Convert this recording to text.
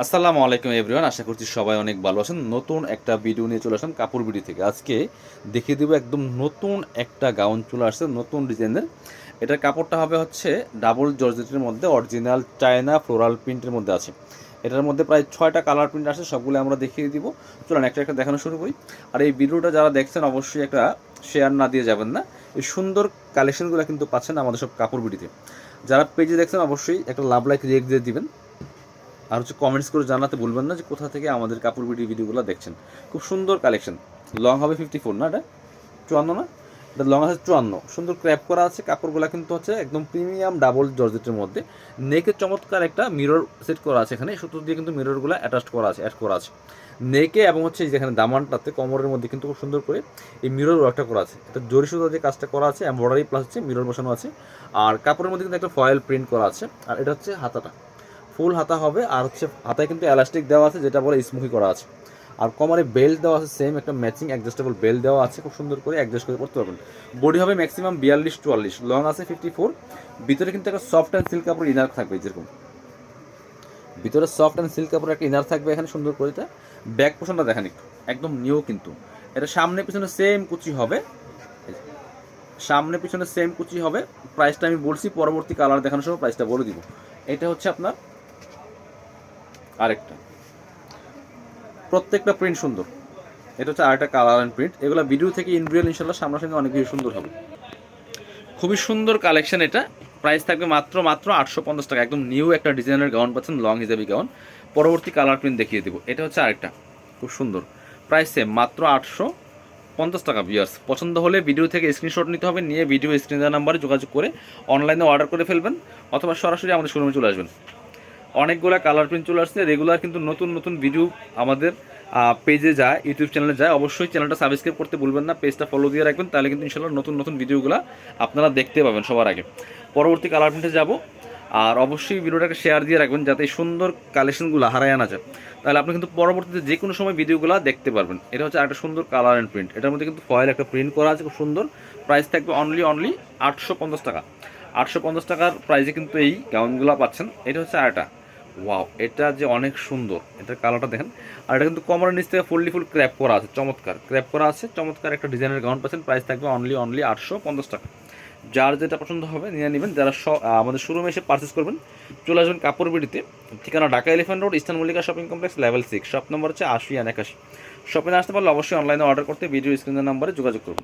আসসালামু আলাইকুম এভরিওয়ান, আশা করছি সবাই অনেক ভালো আছেন। নতুন একটা ভিডিও নিয়ে চলে আসলাম কাপড় ভিডিও থেকে। আজকে দেখিয়ে দেবো একদম নতুন একটা গাউন চলে আসছে, নতুন ডিজাইনের। এটার কাপড়টা হবে হচ্ছে ডাবল জর্জেটের মধ্যে, অরিজিনাল চায়না ফ্লোরাল প্রিন্টের মধ্যে আছে। এটার মধ্যে প্রায় ছয়টা কালার প্রিন্ট আছে সবগুলো আমরা দেখিয়ে দিব। চলুন একটা একটা দেখানো শুরু করি। আর এই ভিডিওটা যারা দেখছেন, অবশ্যই একটা শেয়ার না দিয়ে যাবেন না। এই সুন্দর কালেকশনগুলো কিন্তু পাচ্ছেন আমাদের সব কাপড় ভিডিওতে যারা পেজে দেখছেন, অবশ্যই একটা লাভ লাইক রিয়েক্ট দিয়ে দিবেন। আর হচ্ছে কমেন্টস করে জানাতে বলবেন না যে কোথা থেকে আমাদের কাপড় ভিডিও ভিডিওগুলো দেখছেন। খুব সুন্দর কালেকশন লং হবে ফিফটি ফোর না এটা? চুয়ান্ন না? এটা লং আছে চুয়ান্ন। সুন্দর ক্র্যাপ করা আছে। কাপড়গুলো কিন্তু হচ্ছে একদম প্রিমিয়াম ডাবল জর্জেটের মধ্যে। নেকের চমৎকার একটা মিরর সেট করা আছে এখানে। সুতো দিয়ে কিন্তু মিররগুলো অ্যাটাচ করা আছে অ্যাড করা আছে। নেকে এবং হচ্ছে যেখানে দামানটাতে, কোমরের মধ্যে কিন্তু খুব সুন্দর করে এই মিরর ওয়ার্কটা করা আছে। এটা জরি সুতো যে কাজটা করা আছে এমব্রয়ডারি প্লাস হচ্ছে মিরর বসানো আছে। আর কাপড়ের মধ্যে কিন্তু একটা ফয়েল প্রিন্ট করা আছে। আর এটা হচ্ছে হাতাটা। ফুল হাতা হবে, আর হচ্ছে হাতায় কিন্তু এলাস্টিক দেওয়া আছে, যেটা বলে স্মুকি করা আছে। আর কমারে বেল্ট দেওয়া আছে সেম একটা ম্যাচিং অ্যাডজাস্টেবল বেল্ট দেওয়া আছে, খুব সুন্দর করে অ্যাডজাস্ট করে করতে পারবেন। বডি হবে ম্যাক্সিমাম বিয়াল্লিশ, চুয়াল্লিশ লং আছে ফিফটি ফোর ভিতরে কিন্তু একটা সফট অ্যান্ড সিল্ক কাপড় ইনার থাকবে, যেরকম। ভিতরে সফট অ্যান্ড সিল্ক কাপড় একটা ইনার থাকবে এখানে, সুন্দর করে এটা। ব্যাক পোশনটা দেখেন একটু, একদম নিউ কিন্তু। এটা সামনে পিছনে সেম কুচি হবে। সামনে পিছনে সেম কুচি হবে। প্রাইসটা আমি বলছি, পরবর্তী কালার দেখানোর সময় প্রাইসটা বলে দিব। এটা হচ্ছে আপনার আরেকটা। প্রত্যেকটা প্রিন্ট সুন্দর। এটা হচ্ছে আরেকটা কালার অ্যান্ড প্রিন্ট এগুলো ভিডিও থেকে ইনরিয়াল ইনশাল্লাহ সামনাসামনি অনেক বেশি সুন্দর হবে। খুবই সুন্দর কালেকশন এটা। প্রাইস থাকবে মাত্র মাত্র আটশো পঞ্চাশ টাকা। একদম নিউ একটা ডিজাইনের গাউন পাচ্ছেন লং হিসাবে গাউন পরবর্তী কালার প্রিন্ট দেখিয়ে দেবো। এটা হচ্ছে আরেকটা। খুব সুন্দর। প্রাইস সেম মাত্র আটশো পঞ্চাশ টাকা ভিউয়ার্স পছন্দ হলে ভিডিও থেকে স্ক্রিনশট নিতে হবে। নিয়ে ভিডিও স্ক্রিন নাম্বারে যোগাযোগ করে অনলাইনে অর্ডার করে ফেলবেন। অথবা সরাসরি আমাদের শোরুমে চলে আসবেন। অনেকগুলো কালার প্রিন্ট চলে আসছে রেগুলার কিন্তু নতুন নতুন ভিডিও আমাদের পেজে যায় ইউটিউব চ্যানেলে যায়, অবশ্যই চ্যানেলটা সাবস্ক্রাইব করতে ভুলবেন না পেজটা ফলো দিয়ে রাখবেন, তাহলে কিন্তু ইনশাল্লাহ নতুন নতুন ভিডিওগুলো আপনারা দেখতে পাবেন সবার আগে। পরবর্তী কালার প্রিন্টে যাব, আর অবশ্যই ভিডিওটাকে শেয়ার দিয়ে রাখবেন, যাতে এই সুন্দর কালেকশনগুলো হারায় আনা যায়। তাহলে আপনি কিন্তু পরবর্তীতে যে কোনো সময় ভিডিওগুলো দেখতে পারবেন। এটা হচ্ছে একটা সুন্দর কালার অ্যান্ড প্রিন্ট এটার মধ্যে কিন্তু ফয়েল একটা প্রিন্ট করা আছে, খুব সুন্দর। প্রাইস থাকবে অনলি অনলি আটশো পঞ্চাশ টাকা। আটশো পঞ্চাশ টাকার প্রাইসে কিন্তু এই গাউনগুলো পাচ্ছেন। এটা হচ্ছে আরেকটা ওয়াও এটা যে অনেক সুন্দর। এটার কালারটা দেখেন। আর এটা কিন্তু কমরের নিচ থেকে ফুললি ফুল ক্র্যাপ করা আছে, চমৎকার। ক্র্যাপ করা আছে, চমৎকার একটা ডিজাইনের গাউন পাচ্ছেন। প্রাইস থাকবে অনলি অনলি আটশো পঞ্চাশ টাকা। যার যেটা পছন্দ হবে নিয়ে নেবেন। যারা আমাদের শোরুমে এসে পারচেস করবেন, চলে আসবেন কাপড় বিড়িতে। ঠিকানা Dhaka elephant road eastern Mallika shopping complex level six shop number হচ্ছে আশি অ্যান একাশি শপিং আসতে পারলে অবশ্যই অনলাইনে অর্ডার করতে ভিডিও স্ক্রিনের নাম্বারে যোগাযোগ করুন।